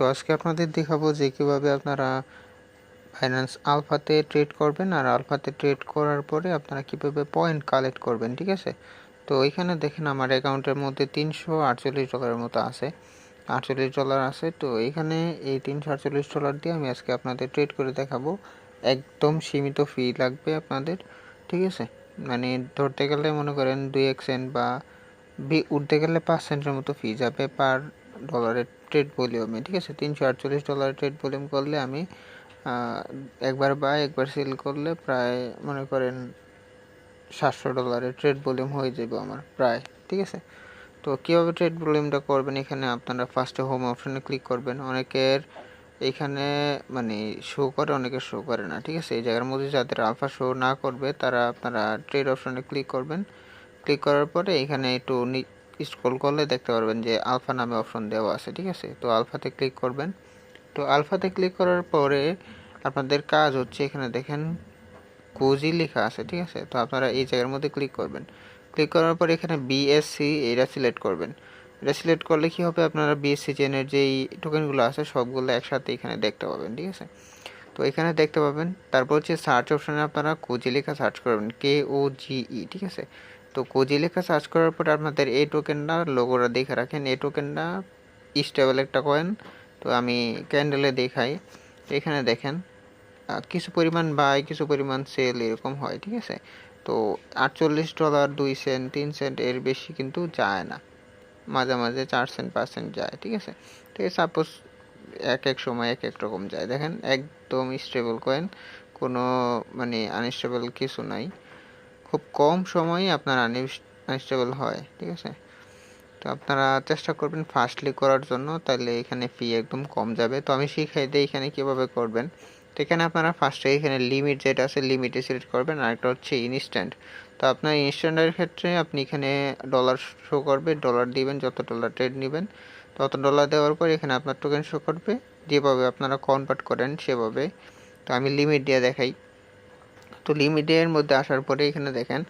তো আজকে আপনাদের দেখাবো যে কীভাবে আপনারা ফাইন্যান্স আলফাতে ট্রেড করবেন আর আলফাতে ট্রেড করার পরে আপনারা কীভাবে পয়েন্ট কালেক্ট করবেন, ঠিক আছে? তো এখানে দেখেন আমার অ্যাকাউন্টের মধ্যে তিনশো আটচল্লিশ ডলারের মতো আছে। আটচল্লিশ ডলার আছে, তো এখানে এই তিনশো আটচল্লিশ ডলার দিয়ে আমি আজকে আপনাদের ট্রেড করে দেখাবো। একদম সীমিত ফি লাগবে আপনাদের, ঠিক আছে? মানে ধরতে গেলে মনে করেন দুই এক সেন্ট বা বি উঠতে গেলে পাঁচ সেন্টের মতো ফি যাবে পার ডলারের ট্রেড ভলিউমে ঠিক আছে? তিনশো আটচল্লিশ ডলারের ট্রেড ভলিউম করলে আমি একবার বাই একবার সেল করলে প্রায়, মনে করেন, সাতশো ডলারের ট্রেড ভলিউম হয়ে যাবে আমার, প্রায়, ঠিক আছে? তো কীভাবে ট্রেড ভলিউমটা করবেন এখানে? আপনারা ফার্স্টে হোম অপশনে ক্লিক করবেন। অনেকের এখানে মানে শো করে, অনেকে শো করে না, ঠিক আছে? এই জায়গার মধ্যে যাদের আলফা শো না করবে, তারা আপনারা ট্রেড অপশনে ক্লিক করবেন। ক্লিক করার পরে এখানে একটু স্ক্রল করলে দেখতে পারবেন যে আলফা নামে অপশন দেওয়া আছে, ঠিক আছে? তো আলফাতে ক্লিক করবেন। তো আলফাতে ক্লিক করার পরে আপনাদের কাজ হচ্ছে এখানে দেখেন কোজি লেখা আছে, ঠিক আছে? তো আপনারা এই জায়গার মধ্যে ক্লিক করবেন। ক্লিক করার পর এখানে বিএসসি এটা সিলেক্ট করবেন। এটা সিলেক্ট করলে কি হবে? আপনারা বিএসসি চেনের যেই টোকেনগুলো আছে, সবগুলো একসাথে এখানে দেখতে পাবেন, ঠিক আছে? তো এখানে দেখতে পাবেন। তারপর হচ্ছে সার্চ অপশানে আপনারা কোজি লেখা সার্চ করবেন কে ও জিই ঠিক আছে? তো কোজি লেখা সার্চ করার পর আপনাদের এই টোকেনটা লোগোটা দেখে রাখেন। এই টোকেনটা স্টেবল একটা কয়েন তো আমি ক্যান্ডেলে দেখাই। এখানে দেখেন কিছু পরিমাণ বাই কিছু পরিমাণ সেল এরকম হয়, ঠিক আছে? তো আটচল্লিশ ডলার দুই সেন্ট তিন সেন্ট এর বেশি কিন্তু যায় না। মাঝে মাঝে চার সেন্ট পাঁচ সেন্ট যায়, ঠিক আছে? তো সাপোজ এক এক সময় এক এক রকম যায়। দেখেন, একদম স্টেবল কয়েন কোনো মানে আনস্টেবল কিছু নাই। খুব কম সময়ে আপনার আনস্টেবল হয়, ঠিক আছে? তো আপনারা চেষ্টা করবেন ফাস্টলি করার জন্য তাহলে এখানে ফি একদম কম যাবে। তো আমি শিখাই দিই এখানে কীভাবে করবেন। তো এখানে আপনারা ফার্স্টে এখানে লিমিট যেটা আছে লিমিটে সিলেক্ট করবেন, আর একটা হচ্ছে ইনস্ট্যান্ট তো আপনার ইনস্ট্যান্টের ক্ষেত্রে আপনি এখানে ডলার শো করবে ডলার দিবেন, যত ডলার ট্রেড নেবেন, তত ডলার দেওয়ার পর এখানে আপনার টোকেন শো করবে। যেভাবে আপনারা কনভার্ট করেন, সেভাবে। তো আমি লিমিট দিয়ে দেখাই। তো লিমিটের মধ্যে আসার পরে এখানে দেখেন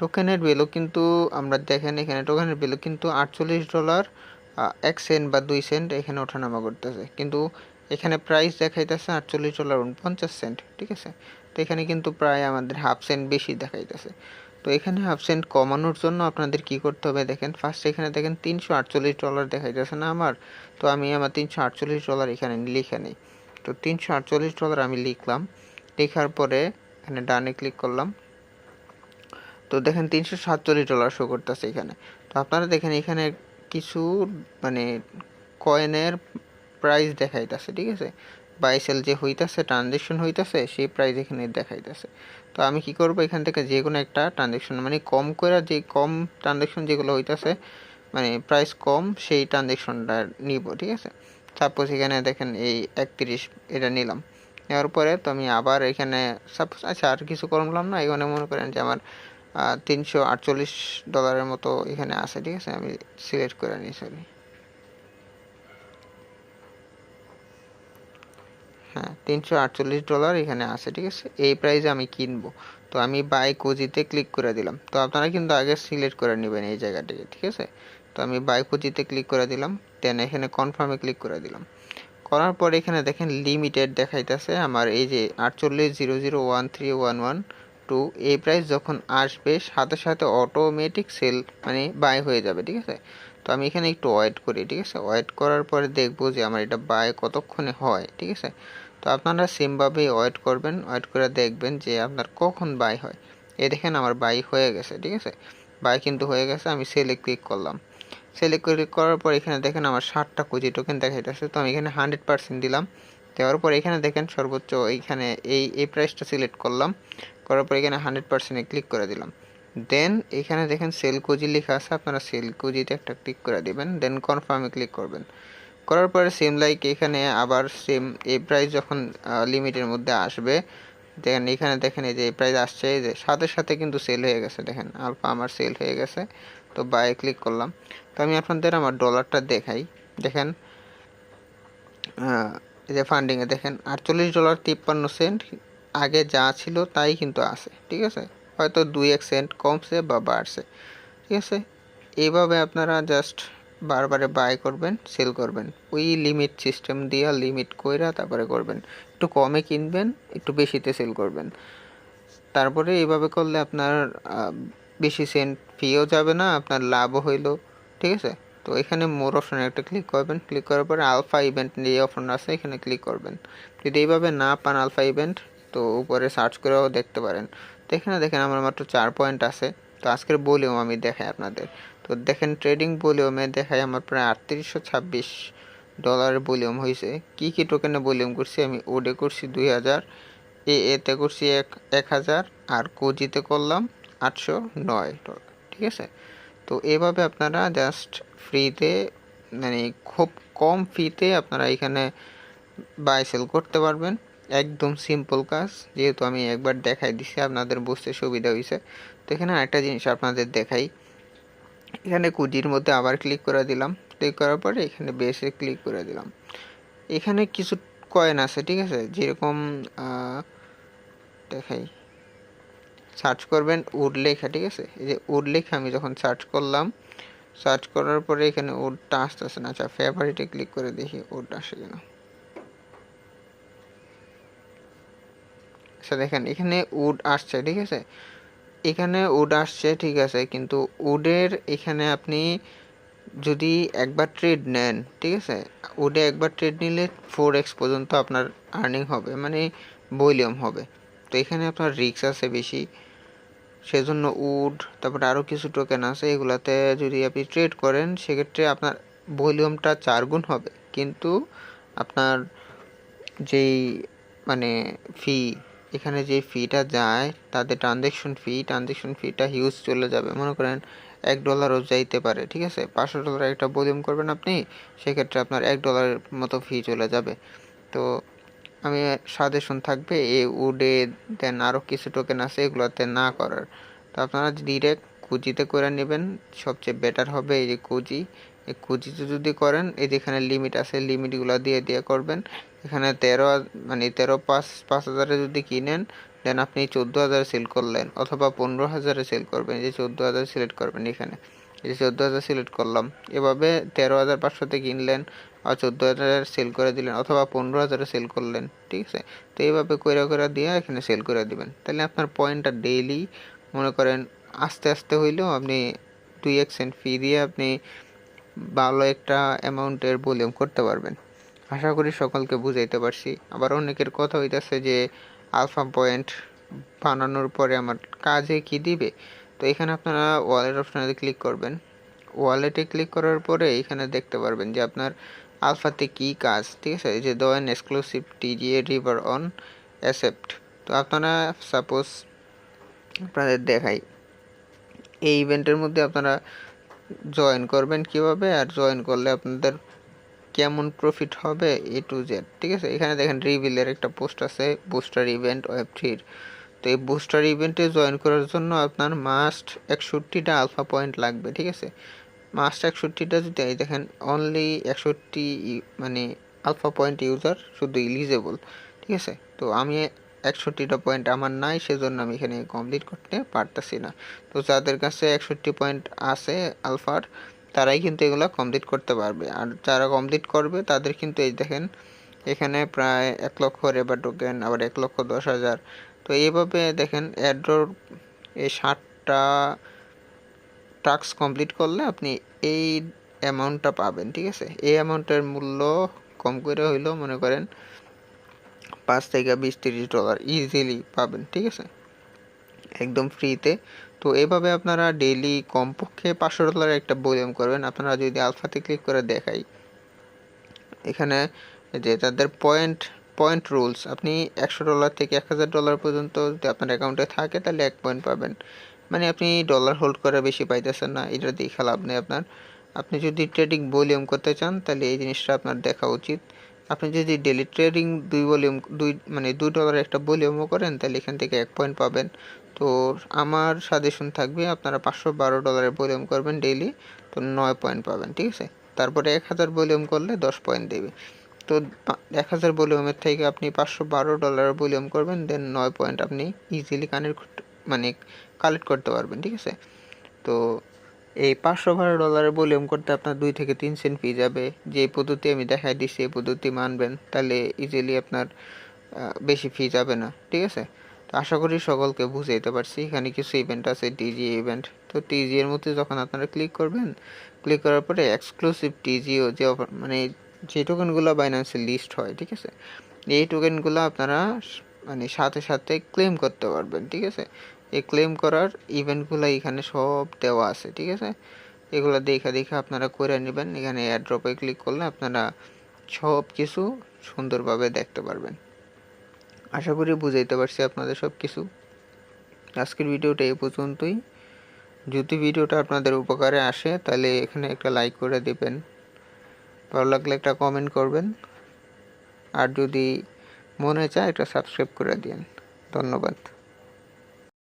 টোকেনের ভ্যালু কিন্তু আমরা দেখেন এখানে টোকেনের ভ্যালু কিন্তু আটচল্লিশ ডলার এক সেন্ট বা দুই সেন্ট এখানে ওঠানামা করতেছে। কিন্তু এখানে প্রাইস দেখাইতেছে আটচল্লিশ ডলার উনপঞ্চাশ সেন্ট ঠিক আছে? তো এখানে কিন্তু প্রায় আমাদের হাফ সেন্ট বেশি দেখাইতেছে। তো এখানে হাফ সেন্ট কমানোর জন্য আপনাদের কি করতে হবে দেখেন ফার্স্ট এখানে দেখেন তিনশো আটচল্লিশ ডলার দেখাইতেছে না আমার, তো আমি আমার তিনশো আটচল্লিশ ডলার এখানে লিখে নিই। তো তিনশো আটচল্লিশ ডলার আমি লিখলাম, লেখার পরে এখানে ডানে ক্লিক করলাম। তো দেখেন তিনশো সাতচল্লিশ ডলার শো করতেছে এখানে। তো আপনারা দেখেন এখানে কিছু মানে কয়েনের প্রাইস দেখাইতেছে, ঠিক আছে? বাইসেল যে হইতাছে ট্রানজেকশন হইতাছে, সেই প্রাইস এখানে দেখাইতেছে। তো আমি কি করব? এখান থেকে যে কোনো একটা ট্রানজেকশন মানে কম করে যে, কম ট্রানজেকশন যেগুলো হইতাছে মানে প্রাইস কম, সেই ট্রানজেকশনটা নিব, ঠিক আছে? সাপোজ এখানে দেখেন এই একত্রিশ, এটা নিলাম। নেওয়ার পরে তো আমি আবার এখানে সাপোজ আচ্ছা আর কিছু করলাম না এখানে মনে করেন যে আমার তিনশো আটচল্লিশ ডলারের মতো এখানে আছে, ঠিক আছে? আমি সিলেক্ট করে নিই সরি হ্যাঁ তিনশো আটচল্লিশ ডলার এখানে আছে, ঠিক আছে? এই প্রাইসে আমি কিনবো। তো আমি বাই কোজিতে ক্লিক করে দিলাম। তো আপনারা কিন্তু আগে সিলেক্ট করে নেবেন এই জায়গাটিকে, ঠিক আছে? তো আমি বাই কোজিতে ক্লিক করে দিলাম। দেন এখানে কনফার্মে ক্লিক করে দিলাম। করার পর এখানে দেখেন লিমিটেড দেখাইতেছে আমার এই যে আটচল্লিশ zero zero one three one one two, এই প্রাইস যখন আসবে সাথে সাথে অটোমেটিক সেল মানে বাই হয়ে যাবে, ঠিক আছে? তো আমি এখানে একটু ওয়েট করি, ঠিক আছে? ওয়েট করার পরে দেখব যে আমার এটা বাই কতক্ষণে হয়, ঠিক আছে? তো আপনারা সেমভাবে ওয়েট করবেন ওয়েট করে দেখবেন যে আপনার কখন বাই হয়। এ দেখেন আমার বাই হয়ে গেছে, ঠিক আছে? বাই কিন্তু হয়ে গেছে, আমি সেলে ক্লিক করলাম। সেলে ক্লিক করার পর এখানে দেখেন আমার ষাটটা কোজি টোকেন দেখাইতেছে। তো আমি এখানে হান্ড্রেড পার্সেন্ট দিলাম। দেওয়ার পর এখানে দেখেন সর্বোচ্চ এইখানে এই এই প্রাইসটা সিলেক্ট করলাম। করার পর এখানে হান্ড্রেড পার্সেন্টে ক্লিক করে দিলাম। দেন এখানে দেখেন সেল কোজি লেখা আছে, আপনারা সেল কোজিতে একটা ক্লিক করে দেবেন। দেন কনফার্মে ক্লিক করবেন। করার পরে সেম লাইক এখানে আবার সেম এই প্রাইস যখন লিমিটের মধ্যে আসবে, দেখেন এখানে দেখেন এই যে এই প্রাইস আসছে, এই যে সাথে সাথে কিন্তু সেল হয়ে গেছে। দেখেন আলফা আমার সেল হয়ে গেছে। তো বাই ক্লিক করলাম। তো আমি আপনাদের আমার ডলারটা দেখাই। দেখেন যে ফান্ডিংয়ে দেখেন, আটচল্লিশ ডলার তিপ্পান্ন সেন্ট আগে যা ছিল তাই কিন্তু আছে, ঠিক আছে? হয়তো দুই এক সেন্ট কমছে বা বাড়ছে, ঠিক আছে? এইভাবে আপনারা জাস্ট বারবারে বাই করবেন সেল করবেন। ওই লিমিট সিস্টেম দিয়ে লিমিট কইরা তারপরে করবেন। একটু কমে কিনবেন, একটু বেশিতে সেল করবেন। তারপরে এইভাবে করলে আপনার বেশি সেন্ট ফিও যাবে না, আপনার লাভও হইল। ঠিক আছে? তো এখানে মোর অপশনে একটা ক্লিক করবেন। ক্লিক করার পরে আলফা ইভেন্ট যে অপশন আছে, এখানে ক্লিক করবেন। যদি এইভাবে না পান আলফা ইভেন্ট তো উপরে সার্চ করেও দেখতে পারেন। তো এখানে দেখেন আমার মাত্র চার পয়েন্ট আছে। তো আজকের ভলিউম আমি দেখাই আপনাদের। তো দেখেন ট্রেডিং ভলিউমে দেখাই আমার প্রায় আটত্রিশশো ছাব্বিশ ডলারের ভলিউম হয়েছে। কী কী টোকেনে ভলিউম করছি? আমি ওডে করছি দুই হাজার এ এতে করছি এক এক হাজার, আর কোজিতে করলাম আটশো নয় ঠিক আছে? তো এভাবে আপনারা জাস্ট ফ্রিতে মানে খুব কম ফিতে আপনারা এখানে বাই সেল করতে পারবেন। একদম সিম্পল কাজ, যেহেতু আমি একবার দেখাই দিছি, আপনাদের বুঝতে সুবিধা হয়েছে তো এখানে আরেকটা জিনিস আপনাদের দেখাই। এখানে কুজির মধ্যে আবার ক্লিক করে দিলাম। ক্লিক করার পরে এখানে বেসে ক্লিক করে দিলাম। এখানে কিছু কয়েন আছে, ঠিক আছে? যেরকম দেখাই। সার্চ করবেন উড লেখা, ঠিক আছে? এই যে উড লেখা আমি যখন সার্চ করলাম সার্চ করার পরে এখানে উডটা আসতেছে না আচ্ছা ফেভারিটে ক্লিক করে দেখি উড আসে কিনা। আচ্ছা দেখেন, এখানে উড আসছে, ঠিক আছে? এখানে উড আসছে, ঠিক আছে, কিন্তু উডের এখানে আপনি যদি একবার ট্রেড নেন, ঠিক আছে? উডে একবার ট্রেড নিলে ফোর এক্স পর্যন্ত আপনার আর্নিং হবে মানে ভলিউম হবে। তো এখানে আপনার রিস্ক আছে বেশি। সেজন্য উড, তারপরে আরও কিছু টোকেন আছে, এগুলাতে যদি আপনি ট্রেড করেন, সেক্ষেত্রে আপনার ভলিউমটা চার গুণ হবে। কিন্তু আপনার যেই মানে ফি এখানে যে ফিটা যায় তাদের ট্রানজ্যাকশন ফি ট্রানজ্যাকশন ফিটা হিউজ চলে যাবে। মনে করেন এক ডলারও যাইতে পারে, ঠিক আছে? পাঁচশো ডলার একটা ভলিউম করবেন আপনি, সেক্ষেত্রে আপনার এক ডলারের মতো ফি চলে যাবে। তো আমি সাজেশন থাকবে, এ উডে দেন আরও কিছু টোকেন আছে, এগুলোতে না করার। তো আপনারা ডিরেক্ট কুজিতে করে নেবেন, সবচেয়ে বেটার হবে এই যে কুজি এই কুজিতে যদি করেন, এই যেখানে লিমিট আছে লিমিটগুলো দিয়ে দিয়ে করবেন। এখানে তেরো মানে তেরো পাঁচ পাঁচ হাজারে যদি কিনেন দেন আপনি চোদ্দ হাজার সেল করলেন, অথবা পনেরো হাজারে সেল করবেন, এই যে চোদ্দ হাজার সিলেক্ট করবেন এখানে। এই যে চোদ্দ হাজার সিলেক্ট করলাম, এভাবে তেরো হাজার পাঁচশোতে কিনলেন আর চোদ্দ হাজার সেল করে দিলেন অথবা পনেরো হাজারে সেল করলেন, ঠিক আছে? তো এইভাবে করে করে দিয়ে এখানে সেল করে দিবেন। তাহলে আপনার পয়েন্টটা ডেইলি মনে করেন আস্তে আস্তে হইলেও আপনি দুই এক সেন্ট ফি দিয়ে আপনি ভালো একটা অ্যামাউন্টের ভলিউম করতে পারবেন। আশা করি সকলকে বুঝাইতে পারছি। আবার অনেকের কথা হইতেছে যে আলফা পয়েন্ট বানানোর পরে আমার কাজে কি দিবে? তো এখানে আপনারা ওয়ালেট অপশানে ক্লিক করবেন। ওয়ালেটে ক্লিক করার পরে এখানে দেখতে পারবেন যে আপনার আলফাতে কি কাজ ঠিক আছে? যে দোয়েন exclusive TGA river on accept তো আপনারা সাপোজ আপনাদের দেখাই। এই ইভেন্টের মধ্যে আপনারা জয়েন করবেন কীভাবে? আর জয়েন করলে আপনাদের কেমন প্রফিট হবে এ টু জেড ঠিক আছে? এখানে দেখেন রিভিলের একটা পোস্ট আছে বুস্টার ইভেন্ট ওয়েব থ্রির তো এই বুস্টার ইভেন্টে জয়েন করার জন্য আপনার মাস্ট একষট্টিটা আলফা পয়েন্ট লাগবে, ঠিক আছে? মাস্ট একষট্টিটা যদি এই দেখেন অনলি একষট্টি মানে আলফা পয়েন্ট ইউজার শুধু ইলিজেবল ঠিক আছে? তো আমি একষট্টিটা পয়েন্ট আমার নাই, সেজন্য আমি এখানে কমপ্লিট করতে পারতেছি না। তো যাদের কাছে একষট্টি পয়েন্ট আছে আলফার তারাই কিন্তু এগুলো কমপ্লিট করতে পারবে। আর যারা কমপ্লিট করবে, তাদের কিন্তু এই দেখেন, এখানে প্রায় এক লক্ষ রেবার টোকেন আবার এক লক্ষ দশ হাজার। তো এইভাবে দেখেন অ্যাড্রোর এই ষাটটা টাস্ক কমপ্লিট করলে আপনি এই অ্যামাউন্টটা পাবেন, ঠিক আছে? এই অ্যামাউন্টের মূল্য কম করে হইলেও মনে করেন পাঁচ থেকে বিশ, তিরিশ ডলার ইজিলি পাবেন, ঠিক আছে? একদম ফ্রিতে তো এভাবে আপনারা ডেইলি কমপক্ষে পাঁচশো ডলারের একটা ভলিউম করবেন। আপনারা যদি আলফাতে ক্লিক করে দেখাই, এখানে যে তাদের পয়েন্ট পয়েন্ট রুলস আপনি একশো ডলার থেকে এক হাজার ডলার পর্যন্ত যদি আপনার অ্যাকাউন্টে থাকে, তাহলে এক পয়েন্ট পাবেন। মানে আপনি ডলার হোল্ড করে বেশি পাইতেছেন না, এটা দেখে লাভ নেই আপনার। আপনি যদি ট্রেডিং ভলিউম করতে চান, তাহলে এই জিনিসটা আপনার দেখা উচিত। আপনি যদি ডেলি ট্রেডিং দুই ভলিউম দুই মানে দুই ডলার একটা ভলিউমও করেন, তাহলে এখান থেকে এক পয়েন্ট পাবেন। তো আমার সাজেশন থাকবে, আপনারা পাঁচশো বারো ডলারের ভলিউম করবেন ডেইলি তো নয় পয়েন্ট পাবেন, ঠিক আছে? তারপরে এক হাজার ভলিউম করলে দশ পয়েন্ট দেবে। তো এক হাজার ভলিউমের থেকে আপনি পাঁচশো বারো ডলারের ভলিউম করবেন দেন নয় পয়েন্ট আপনি ইজিলি কানেক্ট মানে কালেক্ট করতে পারবেন, ঠিক আছে? তো এই পাঁচশো বারো ডলারের ভলিউম করতে আপনার দুই থেকে তিন সেন্ট ফি যাবে। যে পদ্ধতি আমি দেখাই দিচ্ছি এই পদ্ধতি মানবেন, তাহলে ইজিলি আপনার বেশি ফি যাবে না, ঠিক আছে? তো আশা করি সকলকে বুঝে বুঝাইতে পারছি, এখানে কিছু ইভেন্ট আছে টিজি ইভেন্ট তো টিজি এর মধ্যে যখন আপনারা ক্লিক করবেন ক্লিক করার পরে এক্সক্লুসিভ টিজিও যে মানে যে টোকেনগুলো বাইন্যান্সে লিস্ট হয়, ঠিক আছে? এই টোকেনগুলো আপনারা মানে সাথে সাথে ক্লেম করতে পারবেন, ঠিক আছে? এই ক্লেম করার ইভেন্টগুলো এখানে সব দেওয়া আছে, ঠিক আছে? এগুলো দেখে দেখে আপনারা করে নেবেন, এখানে অ্যাড্রপে ক্লিক করলে আপনারা সব কিছু সুন্দরভাবে দেখতে পারবেন। আশা করি বুঝাইতে পারছি আপনাদের সব কিছু। আজকের ভিডিওটা এই পর্যন্তই। যদি ভিডিওটা আপনাদের উপকারে আসে, তাহলে এখানে একটা লাইক করে দেবেন। ভালো লাগলে একটা কমেন্ট করবেন। আর যদি মনে চায়, একটা সাবস্ক্রাইব করে দিন ধন্যবাদ।